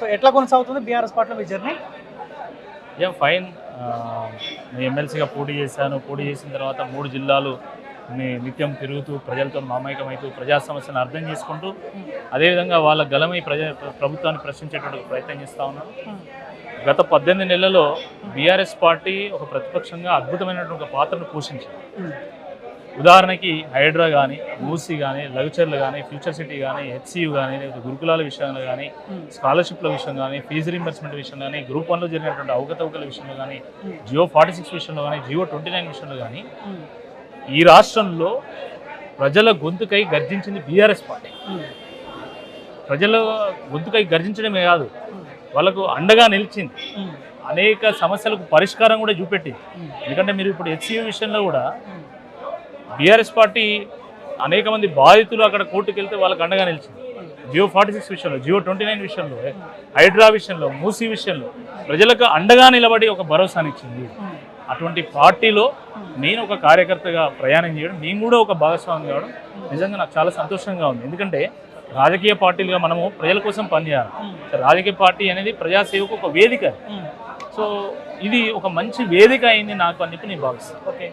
So ఎట్లా కొనసాగుతుంది BRS పార్టీలో మీ జర్నీ? ఏం ఫైన్ నేను ఎమ్మెల్సీగా పోటీ చేశాను. పోటీ చేసిన తర్వాత మూడు జిల్లాలు నిత్యం తిరుగుతూ ప్రజలతో మామేకమవుతూ ప్రజా సమస్యలను అర్థం చేసుకుంటూ అదేవిధంగా వాళ్ళ గలమై ప్రజ ప్రభుత్వాన్ని ప్రశ్నించేటువంటి ప్రయత్నం చేస్తూ ఉన్నాను గత పద్దెనిమిది నెలల్లో బీఆర్ఎస్ పార్టీ ఒక ప్రతిపక్షంగా అద్భుతమైనటువంటి పాత్రను పోషించింది. ఉదాహరణకి హైడ్రా కానీ మూసీ కానీ లగ్చర్లు కానీ ఫ్యూచర్ సిటీ కానీ హెచ్సియు కానీ లేదా గురుకులాల విషయంలో కానీ స్కాలర్షిప్ల విషయం కానీ ఫీజు రీంబర్స్మెంట్ విషయం కానీ గ్రూప్ వన్లో జరిగినటువంటి అవకతవకల విషయంలో కానీ జియో ఫార్టీ సిక్స్ విషయంలో కానీ జియో ట్వంటీ నైన్ విషయంలో కానీ ఈ రాష్ట్రంలో ప్రజల గొంతుకై గర్జించింది బీఆర్ఎస్ పార్టీ. ప్రజల గొంతుకై గర్జించడమే కాదు వాళ్ళకు అండగా నిలిచింది. అనేక సమస్యలకు పరిష్కారం కూడా చూపెట్టింది. ఎందుకంటే మీరు ఇప్పుడు హెచ్సియు విషయంలో కూడా బీఆర్ఎస్ పార్టీ అనేక మంది బాధితులు అక్కడ కోర్టుకు వెళ్తే వాళ్ళకి అండగా నిలిచింది. జియో ఫార్టీ సిక్స్ విషయంలో జియో ట్వంటీ నైన్ విషయంలో హైడ్రా విషయంలో మూసీ విషయంలో ప్రజలకు అండగా నిలబడి ఒక భరోసానిచ్చింది. అటువంటి పార్టీలో నేను ఒక కార్యకర్తగా ప్రయాణం చేయడం నేను కూడా ఒక భాగస్వామి కావడం నిజంగా నాకు చాలా సంతోషంగా ఉంది. ఎందుకంటే రాజకీయ పార్టీలుగా మనము ప్రజల కోసం పనిచేయాలి. రాజకీయ పార్టీ అనేది ప్రజాసేవకు ఒక వేదిక. సో ఇది ఒక మంచి వేదిక అయింది నాకు అని చెప్పి నేను భావిస్తాను. ఓకే.